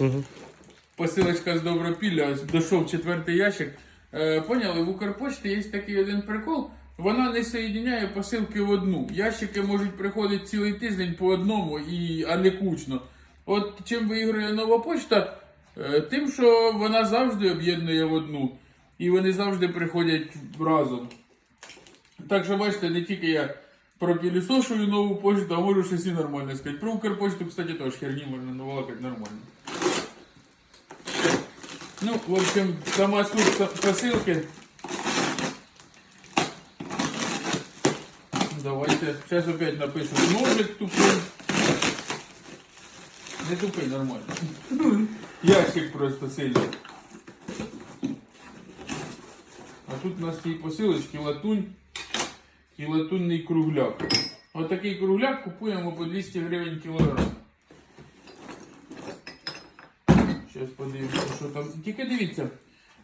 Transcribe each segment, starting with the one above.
Угу. Посилочка з Добропілля, ось дійшов четвертий ящик. Е, поняли, в Укрпочті є такий один прикол. Вона не соєдиняє посилки в одну. Ящики можуть приходити цілий тиждень по одному, і, а не кучно. От чим виграє нова почта, е, тим, що вона завжди об'єднує в одну. І вони завжди приходять разом. Так що бачите, не тільки я пропілісошую нову почту, а можу щось і нормально сказати. Про Укрпочту, кстати, теж херні можна навалакати нормально. Ну, в общем, сама суть по- посылки. Давайте. Сейчас опять напишу ножик тупой. Не тупий, нормально. Ящик просто сильний. А тут у нас ці посилочки латунь І латунний кругляк. Отакий кругляк купуємо по 200 гривень кілограм. Зараз подивимося, що там. Тільки дивіться,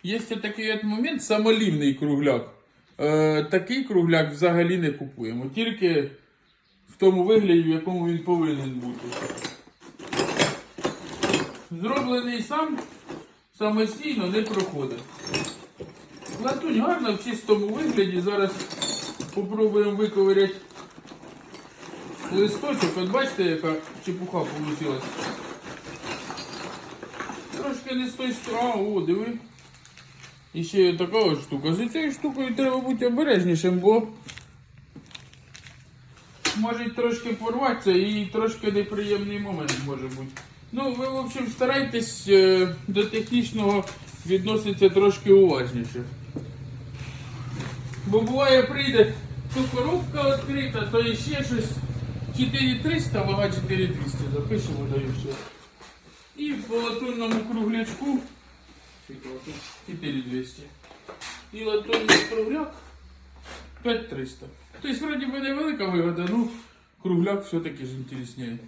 є такий от момент самолівний кругляк. Е, такий кругляк взагалі не купуємо. Тільки в тому вигляді, в якому він повинен бути. Зроблений сам самостійно не проходить. Латунь гарна в чистому вигляді. Зараз спробуємо виковиряти листочок. От бачите, яка чепуха вийшла. Трошки не з той сторони. О, диви. І ще є така ось штука. З цією штукою треба бути обережнішим, бо може трошки порватися і трошки неприємний момент може бути. Ну, ви, в общем, старайтесь е, до технічного відноситися трошки уважніше. Бо буває прийде, то коробка відкрита, то ще щось. 4300, вага 4200, запишемо, даю все. І по латунному круглячку. 4200. І латунний кругляк 5300. Тобто, вроді би невелика вигода, ну кругляк все-таки ж інтересніє.